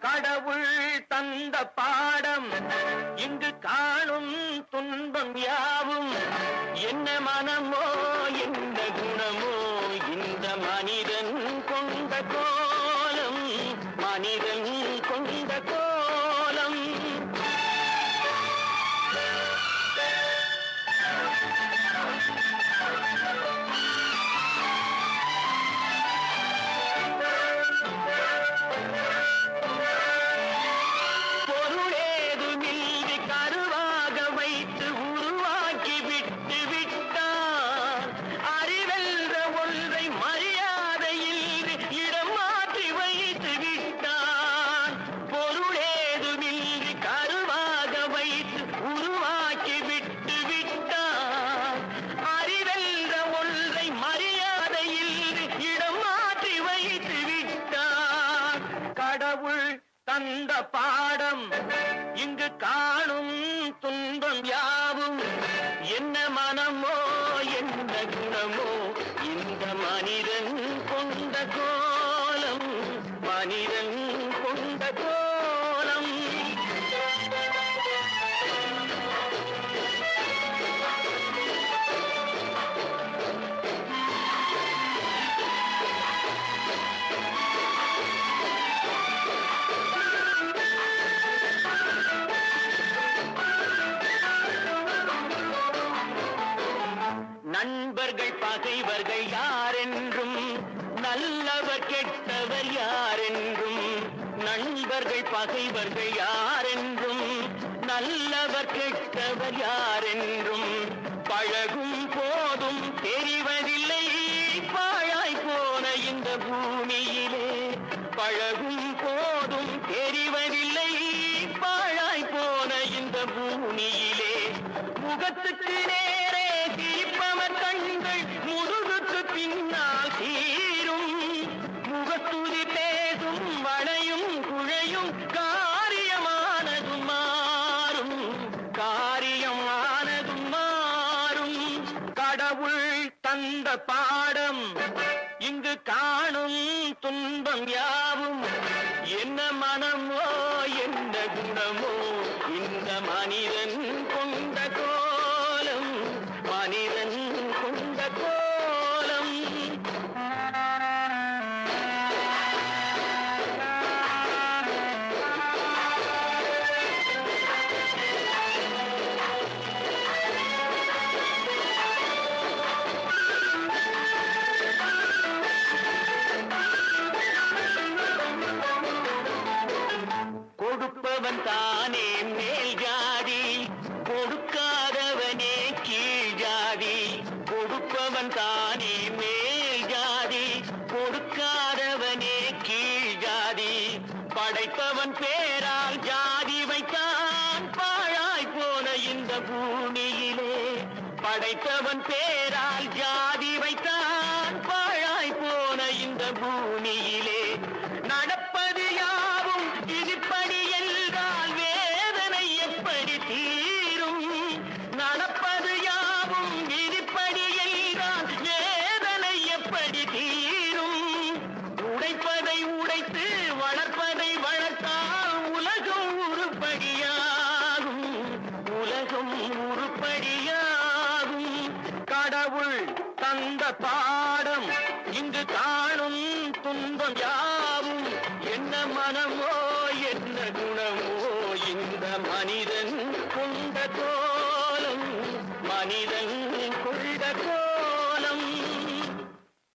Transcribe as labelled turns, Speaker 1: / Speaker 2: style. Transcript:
Speaker 1: கடவுள் தந்த பாடம். இங்கு காணும் துன்பம் யாவும்? என்ன மனமோ என்ன குணமோ? இந்த மனிதன் கொண்ட கோலம் மனிதன் கடவுள் தந்த பாடம். இங்கு காணும் துன்பம் யாவும்? என்ன மனமோ என்ன குணமோ? இந்த மனிதன் கொண்ட கோலம் மனிதன் நல்லவர்கள் பகைவர்கள் யாரென்றும் நல்லவர் கெட்டவர் யாரென்றும் நண்பர்கள் பகைவர்கள் யாரென்றும் நல்லவர் கெட்டவர் யாரென்றும் பழகும் போதும் தெரிவதில்லை. பாழாய் போன இந்த பூமியிலே பழகும் போதும் தெரிவதில்லை. பாழாய் போன இந்த பூமியிலே முகத்துக்கு மாறும் காரியமானதும் மாறும். காரியமானதும் மாறும். கடவுள் தந்த பாடம் இங்கு காணும் துன்பம் யாவும். என்ன மனமோ என்ன குணமோ இந்த மனித கொடுப்பவன் தானே மேல் ஜாதி. கொடுக்காதவனே கீழ் ஜாதி. கொடுப்பவன் தானே மேல் ஜாதி. கொடுக்காதவனே கீழ் ஜாதி. படைப்பவன் பேரால் ஜாதி வைத்தான். பாழாய் போன இந்த பூமியிலே படைத்தவன் பேரால் ஜாதி வைத்தான். பாழாய் போன இந்த பூமியிலே எப்படி தீரும். உடைப்பதை உடைத்து வளர்ப்பதை வளர்த்தால் உலகம் உருப்படியாகும். உலகம் உருப்படியாகும். கடவுள் தந்த பாடம் இங்கு காணும் துன்பம் யாவும். என்ன மனமோ என்ன குணமோ இந்த மனிதன் கொண்ட கோலம். மனிதன்